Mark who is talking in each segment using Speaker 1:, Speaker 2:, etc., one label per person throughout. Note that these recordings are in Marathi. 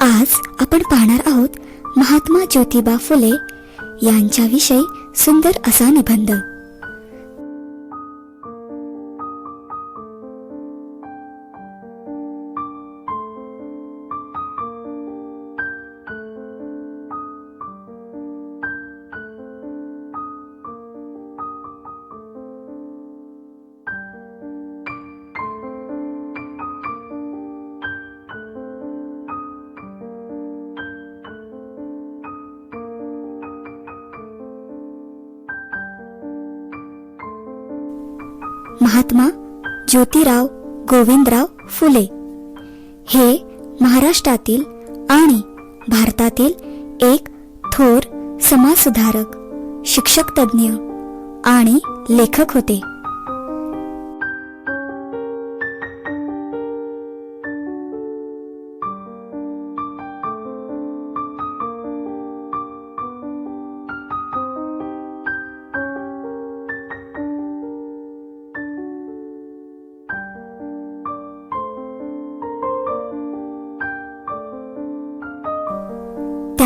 Speaker 1: आज आपण पाहणार आहोत महात्मा ज्योतिबा फुले यांच्याविषयी सुंदर असा निबंध. महात्मा ज्योतिराव गोविंदराव फुले. हे महाराष्ट्रातील आणि भारतातील एक थोर समाजसुधारक शिक्षक तज्ज्ञ आणि लेखक होते.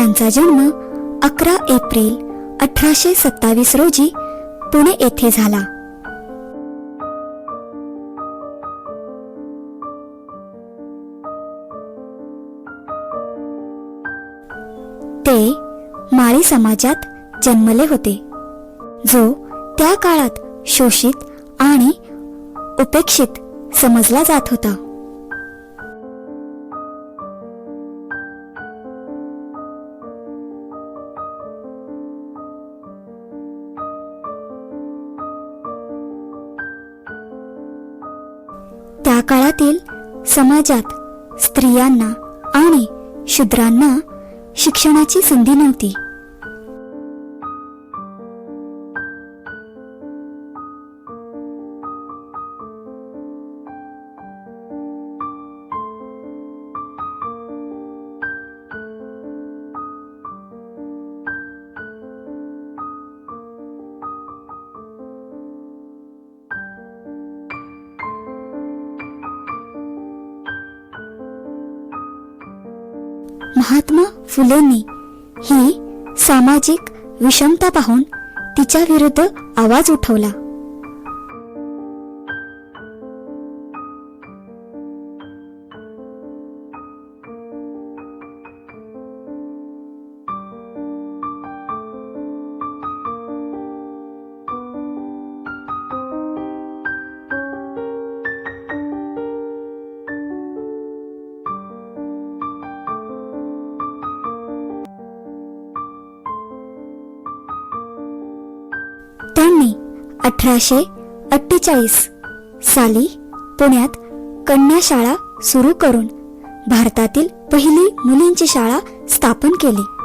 Speaker 1: त्यांचा जन्म अकरा एप्रिल अठराशे सत्तावीस रोजी पुणे येथे झाला. ते माळी समाजात जन्मले होते. जो त्या काळात शोषित आणि उपेक्षित समजला जात होता. त्या काळातील समाजात स्त्रियांना आणि शूद्रांना शिक्षणाची संधी नव्हती. महात्मा फुलेंनी ही सामाजिक विषमता पाहून तिच्या विरुद्ध आवाज उठवला. अठराशे अठ्ठेचाळीस साली पुण्यात कन्या शाळा सुरू करून भारतातील पहिली मुलींची शाळा स्थापन केली.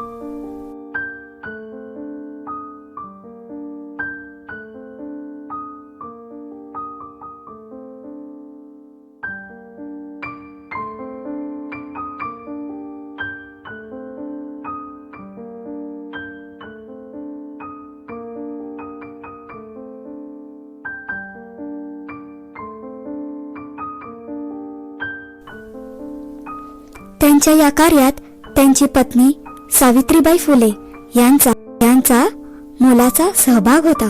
Speaker 1: त्यांच्या या कार्यात त्यांची पत्नी सावित्रीबाई फुले यांचा यांचा मोलाचा सहभाग होता.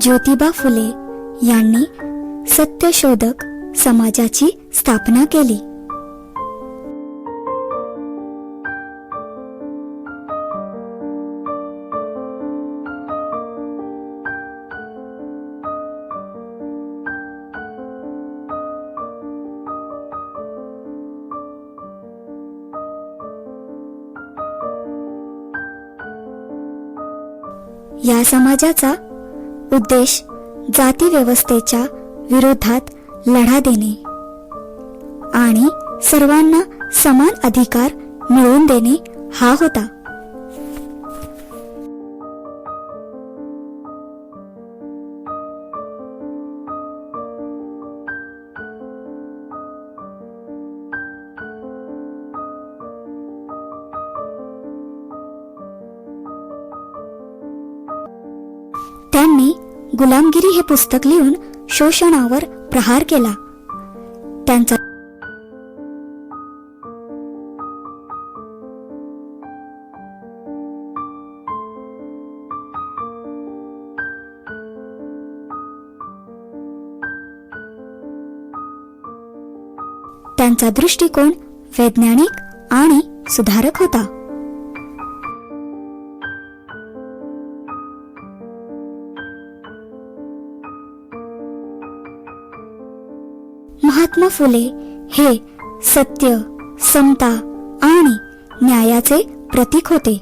Speaker 1: ज्योतिबा फुले यांनी सत्यशोधक समाजाची स्थापना केली. या समाजाचा उद्देश जाती व्यवस्थेच्या विरोधात लढा देणे आणि सर्वांना समान अधिकार मिळवून देणे हा होता. गुलामगिरी हे पुस्तक लिहून शोषणावर प्रहार केला. त्यांचा त्यांचा दृष्टिकोन वैज्ञानिक आणि सुधारक होता. महात्मा फुले हे सत्य समता आणि न्यायाचे प्रतीक होते.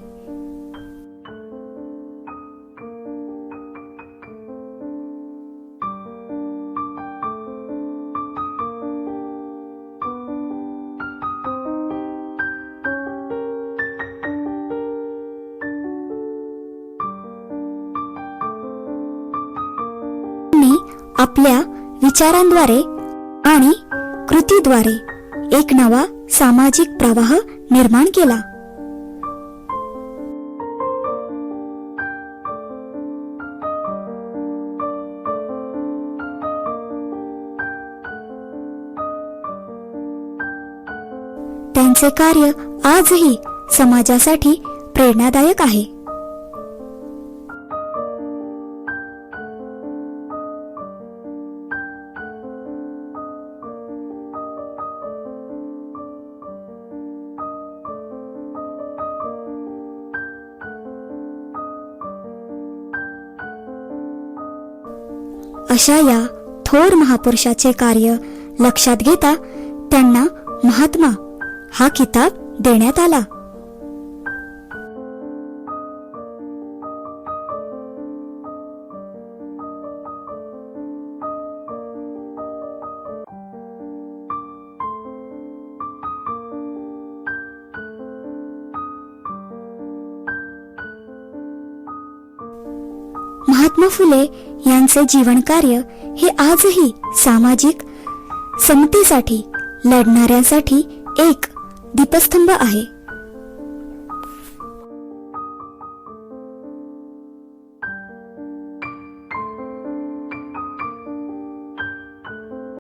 Speaker 1: आपल्या विचारांद्वारे आणि कृतीद्वारे एक नवा सामाजिक प्रवाह निर्माण केला. त्यांचे कार्य आजही समाजासाठी प्रेरणादायक आहे. अशा या थोर महापुरुषाचे कार्य लक्षात घेता त्यांना महात्मा हा किताब देण्यात आला. महात्मा फुले यांचे जीवन कार्य हे आजही सामाजिक समतेसाठी लढणाऱ्यांसाठी एक दीपस्तंभ आहे.